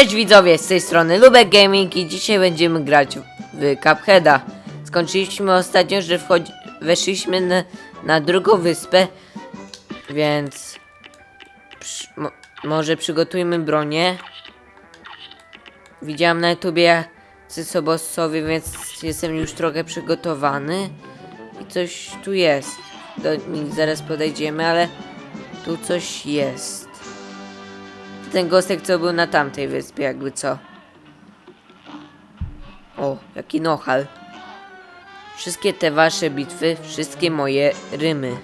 Cześć widzowie, z tej strony Lubek Gaming i dzisiaj będziemy grać w Cupheada. Skończyliśmy ostatnio, że wchodzi... weszliśmy na, na drugą wyspę, więc przy... mo... może przygotujmy bronię. Widziałem na YouTubie jacy są bossowie, więc jestem już trochę przygotowany. I coś tu jest. Do nich zaraz podejdziemy, ale tu coś jest. Ten gostek, co był na tamtej wyspie, jakby co. O, jaki nohal. Wszystkie te wasze bitwy, wszystkie moje rymy.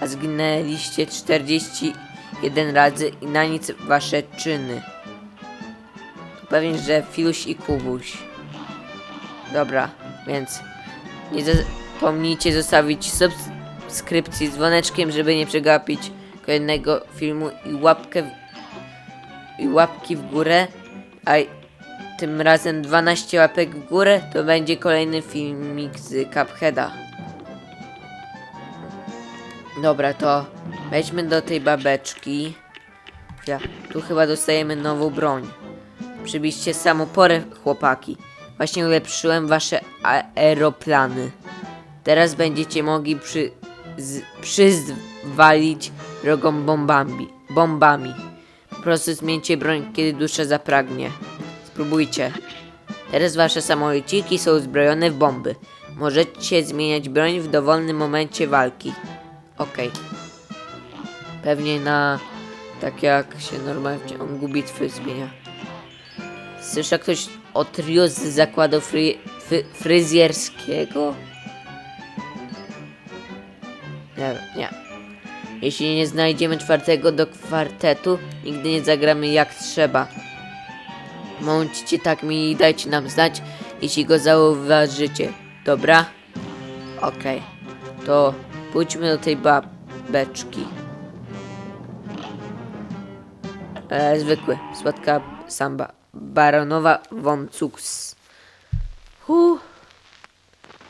A zginęliście 41 razy i na nic wasze czyny. Pewnie, że Filuś i Kubuś. Dobra, więc nie zapomnijcie zostawić subskrypcji z dzwoneczkiem, żeby nie przegapić kolejnego filmu i łapkę i łapki w górę, a tym razem 12 łapek w górę, to będzie kolejny filmik z Cupheada. Dobra, to wejdźmy do tej babeczki. Ja, tu chyba dostajemy nową broń. Przybiliście samą porę, chłopaki. Właśnie ulepszyłem wasze aeroplany. Teraz będziecie mogli przy, przyzwalić drogą bombami. bombami. Po prostu zmieńcie broń, kiedy dusza zapragnie. Spróbujcie. Teraz wasze samolociki są uzbrojone w bomby. Możecie zmieniać broń w dowolnym momencie walki. Okej. Pewnie na... Tak jak się normalnie w ciągu bitwy zmienia. Słysza ktoś o trio z zakładu fry, fry, fryzjerskiego? Nie, nie. Jeśli nie znajdziemy czwartego do kwartetu, nigdy nie zagramy jak trzeba. Mąćcie tak mi i dajcie nam znać, jeśli go zauważycie. Dobra? Okej. To pójdźmy do tej babeczki. E, zwykły. Słodka samba. Baronowa Cux. Huh.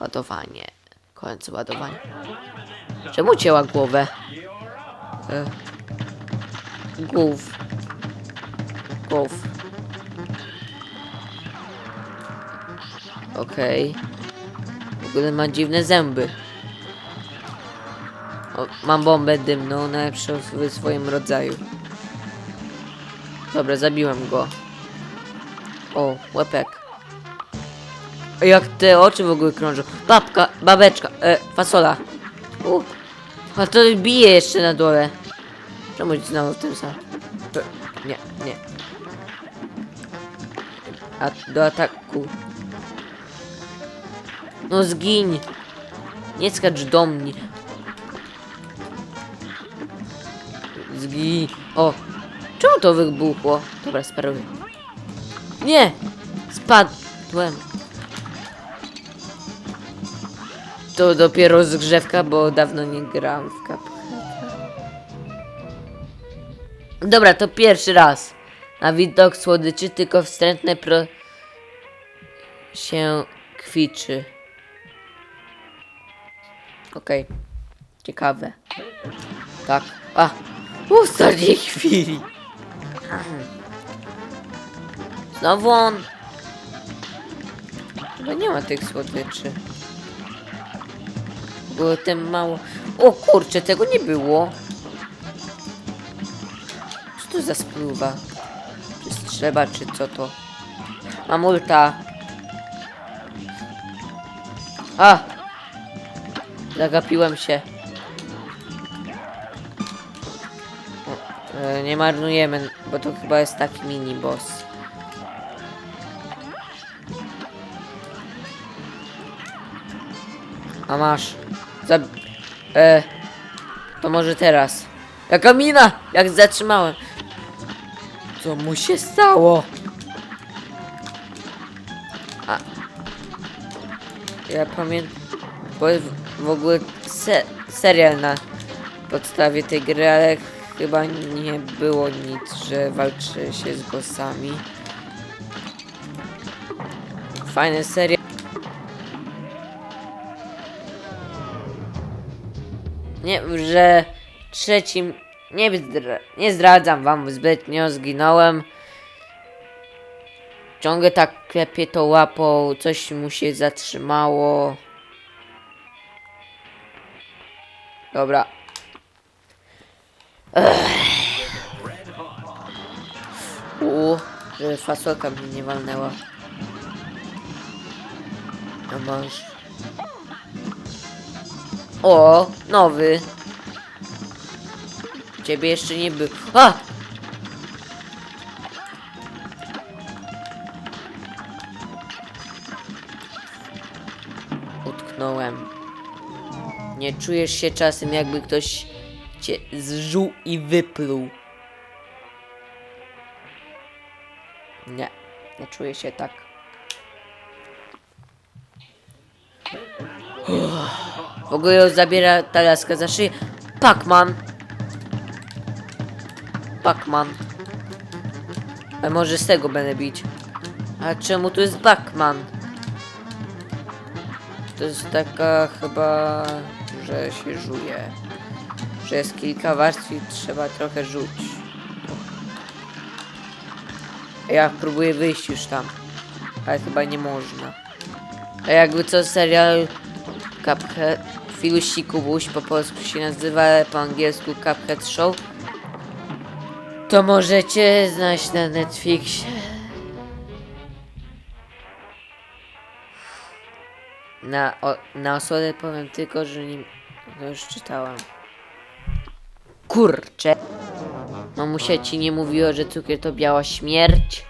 Ładowanie. Końcu ładowanie. Czemu cięła głowę? E. Głów. Głów. Okej. W ogóle ma dziwne zęby. O, mam bombę dymną, najlepszą w swoim rodzaju. Dobra, zabiłem go. O, łepek. Jak te oczy w ogóle krążą. Babka, babeczka, e, fasola. U. A to bije jeszcze na dole. Czemu znowu w tym samym? To- Nie, nie. A do ataku. No zgiń. Nie skacz do mnie. Zgiń. O. Czemu to wybuchło? Dobra, sparuję. Nie! Spadłem. To dopiero rozgrzewka, bo dawno nie grałem w Cupheada. Dobra, to pierwszy raz. Na widok słodyczy tylko wstrętne pro... się kwiczy. Okej. Ciekawe. Tak. A! W ostatniej chwili. Znowu on. Chyba nie ma tych słodyczy. Było tym mało. O kurczę, tego nie było. To za spluwa? Czy strzeba, czy co to? Mam ulta. A! Zagapiłem się. E, nie marnujemy, bo to chyba jest taki mini boss. A masz. Zab... E... To może teraz. Jaka mina! Jak zatrzymałem. Co mu się stało? A... Ja pamiętam... Bo w- w ogóle se serial na podstawie tej gry, ale chyba nie było nic, że walczy się z bossami. Fajny serial. Nie, że trzecim nie, nie zdradzam wam zbytnio, zginąłem. Ciągle tak klepie to łapą, coś mu się zatrzymało. Dobra. Ech. U, żeby fasolka mnie nie walnęła. A masz. O, nowy. Ciebie jeszcze nie był. A! Utknąłem. Nie czujesz się czasem jakby ktoś cię zżuł i wypluł. Nie, nie czuję się tak. W ogóle zabiera ta laska za szyję. Pac-Man. Pac-Man. A może z tego będę bić? A czemu tu jest Pac-Man? To jest taka chyba, że się żuje. Że jest kilka warstw i trzeba trochę rzuć. Ja próbuję wyjść już tam. Ale chyba nie można. A jakby co serial Cuphead Filuś i Kubuś po polsku się nazywa, ale po angielsku Cuphead Show to możecie znaleźć na Netflixie. Na, na osobę powiem tylko, że nie... No już czytałam. Kurczę. Mamusia ci nie mówiła, że cukier to biała śmierć?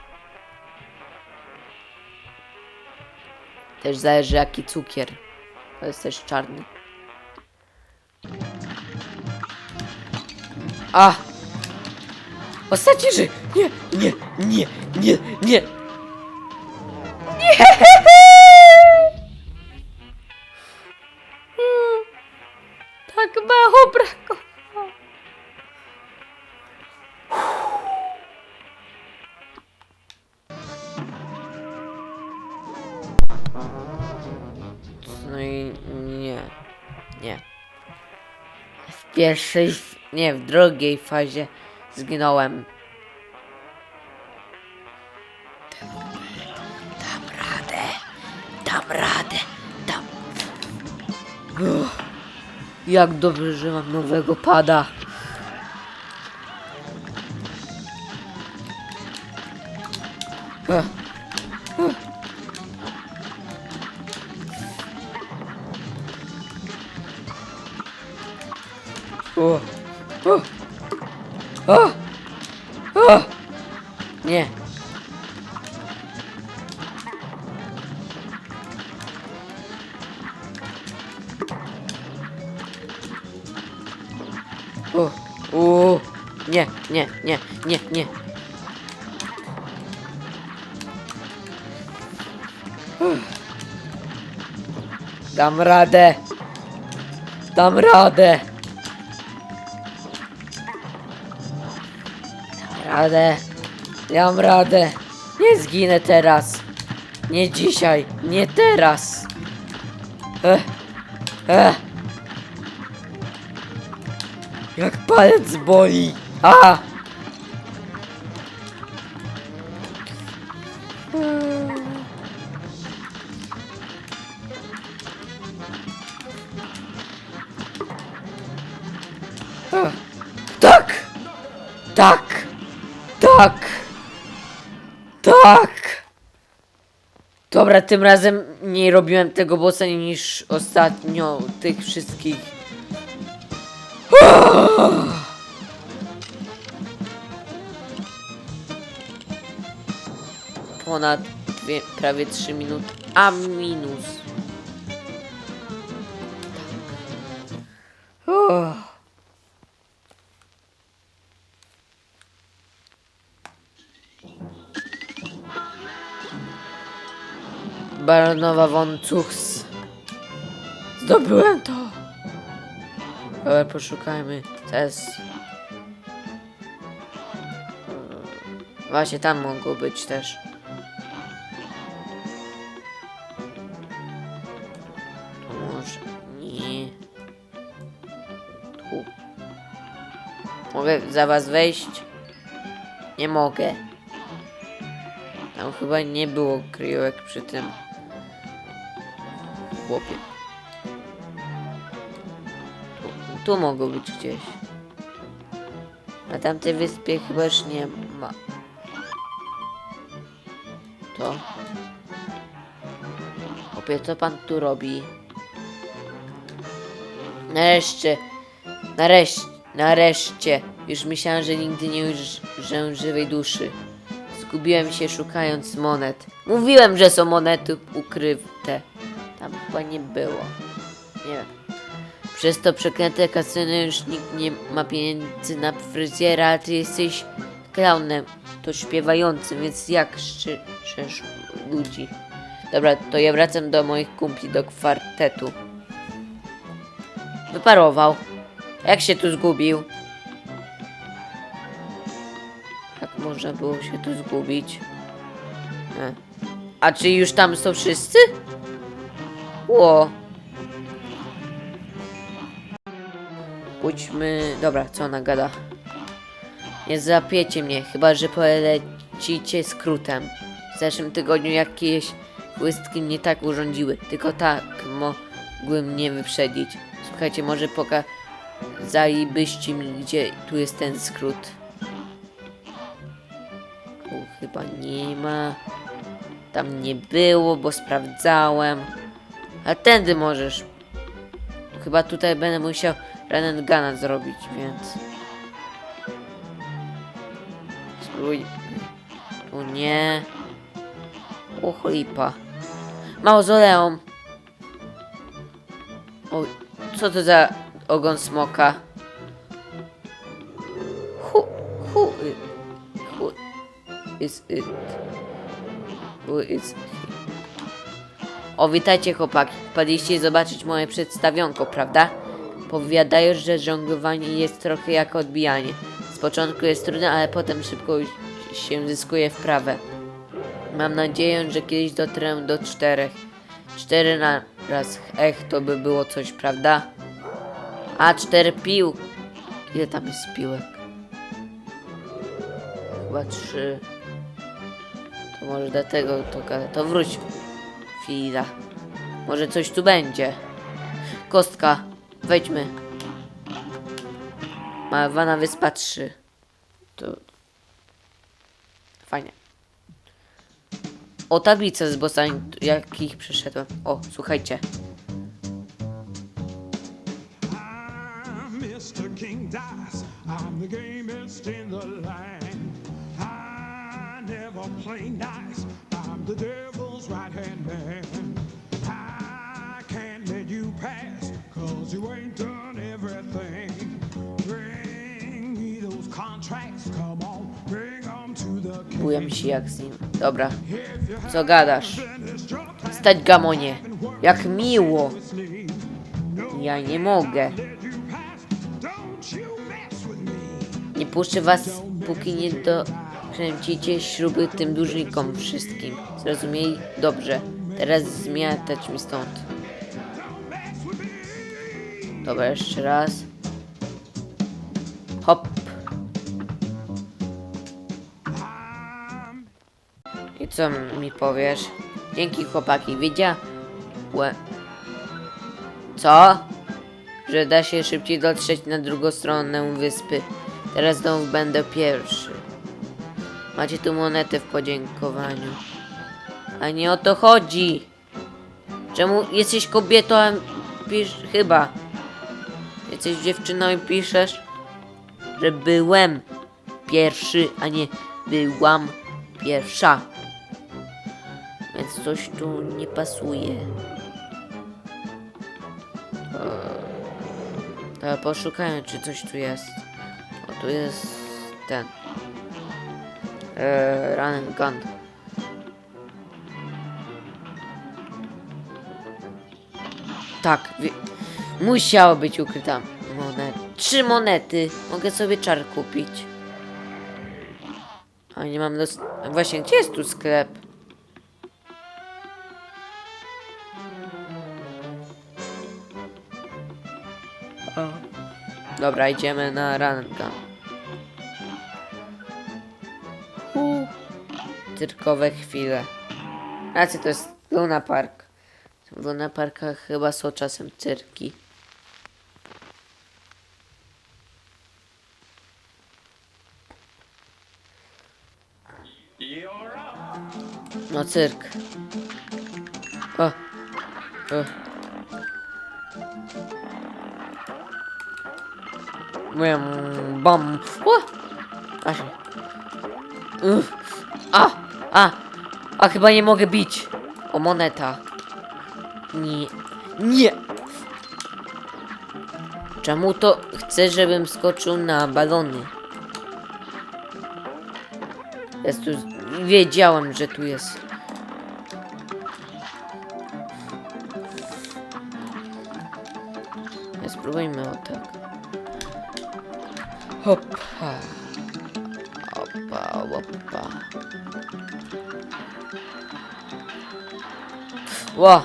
Też zależy jaki cukier. To jest też czarny. A! Ostatni ży! Nie, nie, nie, nie, nie! Nie! Tak mało brakowało. No i nie, nie. W pierwszej, nie, w drugiej fazie zginąłem. Dam radę, dam radę, dam. Uff, jak dobrze, że mam nowego pada. Dam radę. Dam radę. radę. Dam radę. Nie zginę teraz. Nie dzisiaj. Nie teraz. Ech. Ech. Jak palec boli. Dobra, tym razem nie robiłem tego bossa niż ostatnio tych wszystkich. Ponad dwie, prawie 3 minuty, a minus. Tak. Baronowa von Cuchs. Zdobyłem to! Dobra, poszukajmy. Teraz... Właśnie tam mogło być też. To może... Nie... Tu. Mogę za was wejść? Nie mogę. Tam chyba nie było kryjówek przy tym chłopie. Tu, tu mogą być gdzieś. Na tamtej wyspie chyba już nie ma. To. Chłopie, co pan tu robi? Nareszcie. Nareszcie. Nareszcie. Już myślałem, że nigdy nie ujrzę żywej duszy. Zgubiłem się szukając monet. Mówiłem, że są monety ukryte. Tam chyba nie było. Nie wiem. Przez to przeklęte kasyno już nikt nie ma pieniędzy na fryzjera, a ty jesteś klaunem, to śpiewającym, więc jak szczerzysz ludzi? Dobra, to ja wracam do moich kumpli, do kwartetu. Wyparował. Jak się tu zgubił? Jak można było się tu zgubić? E. A czy już tam są wszyscy? Ło. Pójdźmy... Dobra, co ona gada? Nie zapiecie mnie, chyba że polecicie skrótem. W zeszłym tygodniu jakieś błystki mnie tak urządziły. Tylko tak mogły mnie wyprzedzić. Słuchajcie, może pokazalibyście mi, gdzie tu jest ten skrót. Tu chyba nie ma. Tam nie było, bo sprawdzałem. A tędy możesz. Chyba tutaj będę musiał Renengana zrobić, więc... Spróbuj... Tu nie... O chlipa. Mauzoleum. O, co to za ogon smoka? Who, who, i- who is it? Who is? O, witajcie chłopaki. Wpadliście zobaczyć moje przedstawionko, prawda? Powiadają, że żonglowanie jest trochę jak odbijanie. Z początku jest trudne, ale potem szybko się zyskuje wprawę. Mam nadzieję, że kiedyś dotrę do czterech. Cztery na raz. Ech, to by było coś, prawda? A, cztery pił. Ile tam jest piłek? Chyba trzy. To może dlatego to. To wróć. Chwila. Może coś tu będzie. Kostka. Wejdźmy. Malowana wyspa 3. To... Fajnie. O, tablice z bossami, jakich przeszedłem. O, słuchajcie. I'm Mr. King Dice. I'm the gamest in the land. King. Byłem się jak z nim. Dobra. Co gadasz? Stać gamonie. Jak miło. Ja nie mogę. Nie puszczę was, póki nie dokręcicie śruby tym dłużnikom wszystkim. Zrozumieli? Dobrze. Teraz zmiatać mi stąd. Dobra, jeszcze raz. Co mi powiesz? Dzięki chłopaki, wiedziałem. Co? Że da się szybciej dotrzeć na drugą stronę wyspy. Teraz znowu będę pierwszy. Macie tu monetę w podziękowaniu. A nie o to chodzi. Czemu jesteś kobietą, a pisz... Chyba. Jesteś dziewczyną i piszesz, że byłem pierwszy, a nie byłam pierwsza. Więc coś tu nie pasuje. To poszukajmy, czy coś tu jest. O, tu jest ten. Eee, run and gun. Tak, musiało być ukryta monet. Trzy monety. Mogę sobie czar kupić. A nie mam dos... Właśnie, gdzie jest tu sklep? Dobra, idziemy na ranka. cyrkowe chwile. Racja, to jest Luna Park. W Luna Parkach chyba są czasem cyrki. No cyrk. O. O. Bam, bam. O! A się. Uff. A! A! A chyba nie mogę bić. O moneta. Nie. Nie! Czemu to chce, żebym skoczył na balony? Jest tu... Wiedziałem, że tu jest. Ło!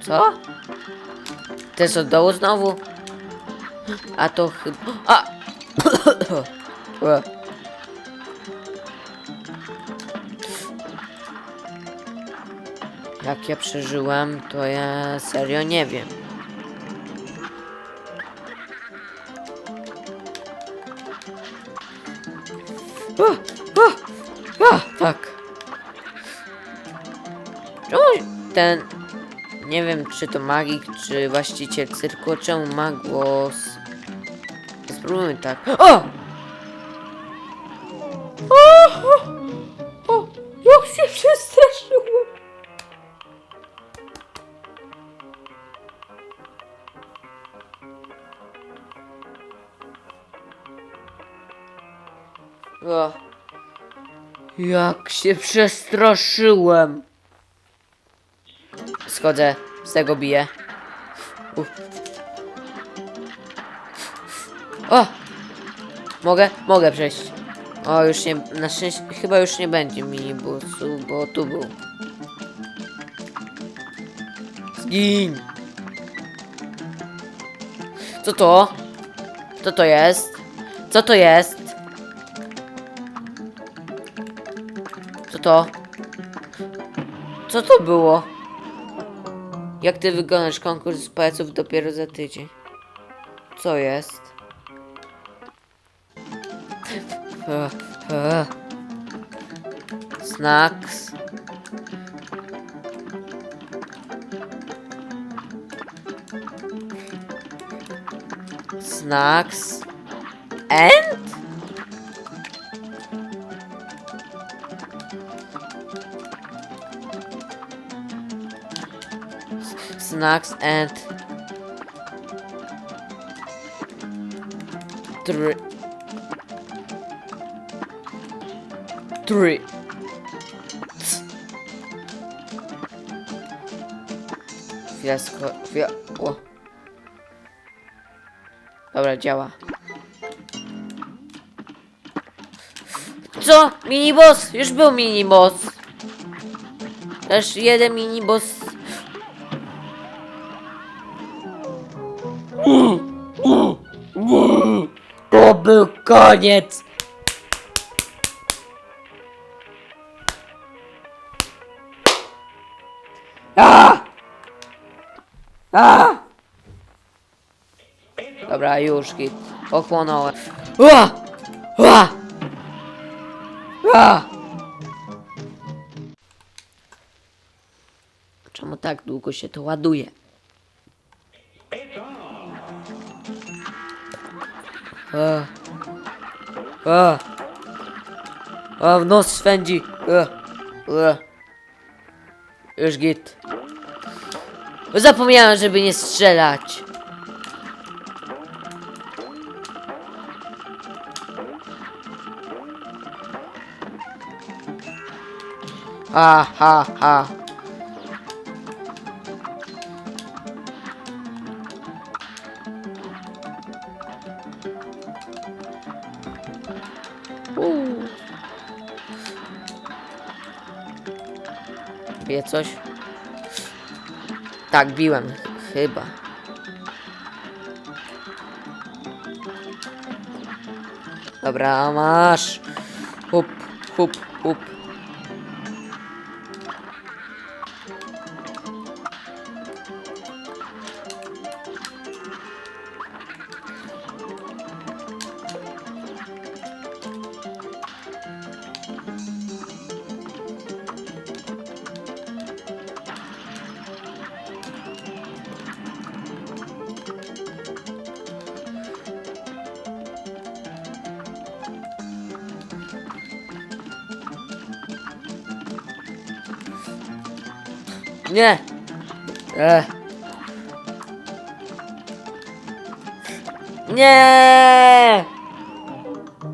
Co? Te z od dołu znowu? A to chyba... A! Jak ja przeżyłem, to ja serio nie wiem. Ten... Nie wiem, czy to magik, czy właściciel cyrku, czemu ma głos... Spróbujmy tak. O! O, o, o, jak się przestraszyłem. O. Jak się przestraszyłem. Schodzę, z tego biję. Uf. O! Mogę? Mogę przejść. O, już nie, na szczęście, chyba już nie będzie minibusu, bo tu był. Zgin! Co to? Co to jest? Co to jest? Co to? Co to było? Jak ty wykonasz konkurs pałeców dopiero za tydzień? Co jest? Snacks. Snacks. And? Snacks and three three Fiasko, fia... O. Dobra, działa. Co? Miniboss! Już był miniboss. Też jeden miniboss koniec! A! A! Dobra, już git. Ochłonąłem. Ua! Ua! Ua! Czemu tak długo się to ładuje? A. A. A, w nos swędzi. A. A. Już git. Zapomniałem, żeby nie strzelać. Ha, ha, ha. Bije coś? Tak, biłem. ch- Chyba. Dobra, masz. Hup, hup, Nie! Ech. Nie!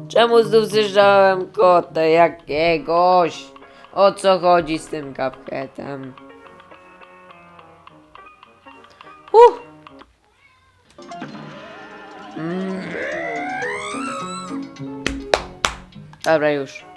Czemu znów zjeżdżałem kota jakiegoś? O co chodzi z tym kapketem? Uh! Mm. Dobra, już.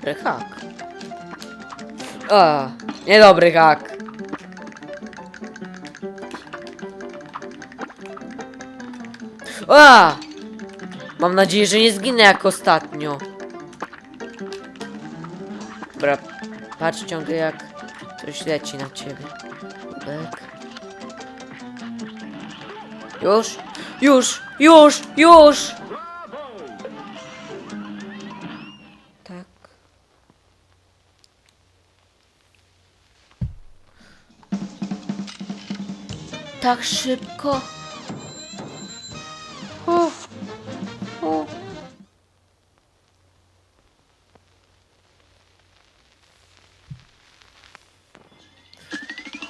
Dobry hak. O, niedobry hak. A! Mam nadzieję, że nie zginę jak ostatnio. Dobra, patrz ciągle jak coś leci na ciebie. Tak. Już? Już! Już! Już! Tak szybko. Uff. Uff.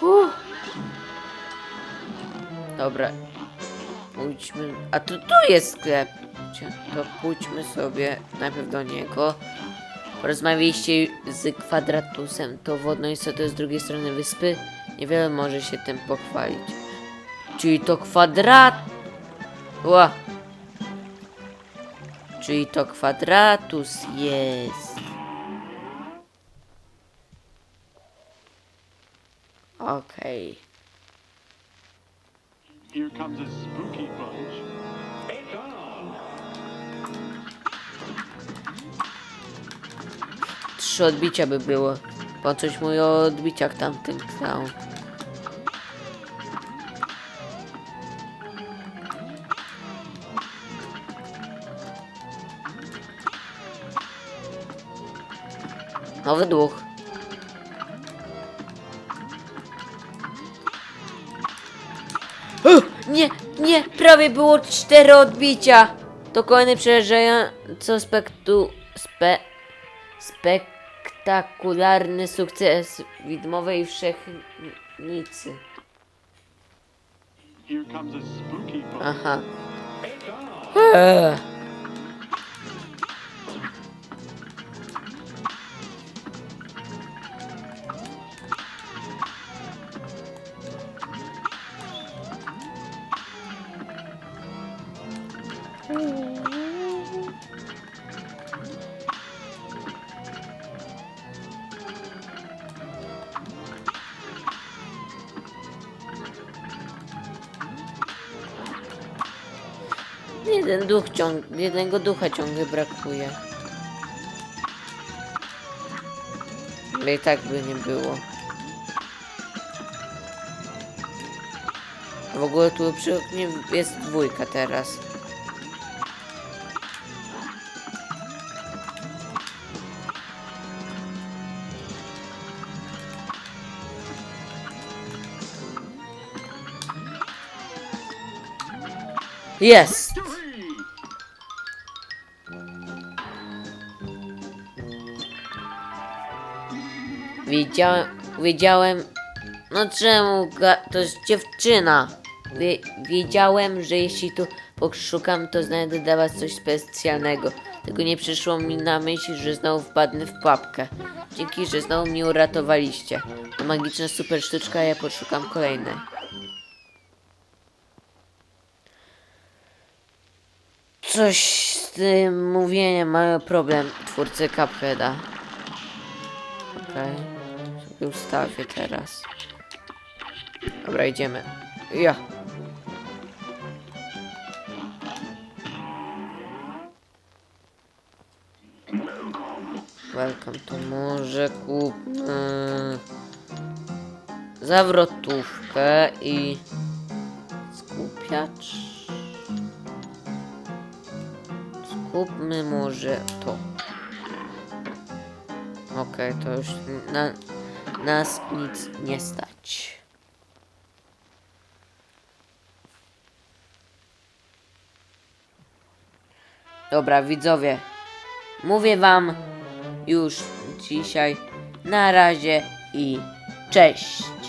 Uff. Dobra. Pójdźmy. A tu, tu jest sklep. To pójdźmy sobie najpierw do niego. Porozmawialiście z kwadratusem. To wodno istoty z drugiej strony wyspy. Niewiele może się tym pochwalić. Czyli to kwadrat. Ła. Czyli to kwadratus jest. Okej. Here comes a spooky bunch. Trzy odbicia by było. Po coś mój o odbiciach tamtym stał. Nowy duch. Nie, nie, prawie było cztery odbicia. To kolejny przerażająco spektu... Spe... Spektakularny sukces widmowej wszechnicy. Here comes a spooky bunch. Aha. Eee. Duch. Jednego ducha ciągle brakuje. Ale i tak by nie było. W ogóle tu przy oknie jest dwójka teraz. Jest! Wiedziałem, wiedziałem, no czemu, to jest dziewczyna. Wie, wiedziałem, że jeśli tu poszukam, to znajdę dla was coś specjalnego. Tego nie przyszło mi na myśl, że znowu wpadnę w pułapkę. Dzięki, że znowu mnie uratowaliście. To magiczna super sztuczka, ja poszukam kolejnej. Coś z tym mówieniem mają problem twórcy Cupheada. Okej, sobie ustawię teraz. Dobra, idziemy. Ja. Welcome to może kupmy zawrotówkę i skupiacz. Skupmy może to. Okej, to już na, nas nic nie stać. Dobra, widzowie. Mówię wam już dzisiaj na razie i cześć.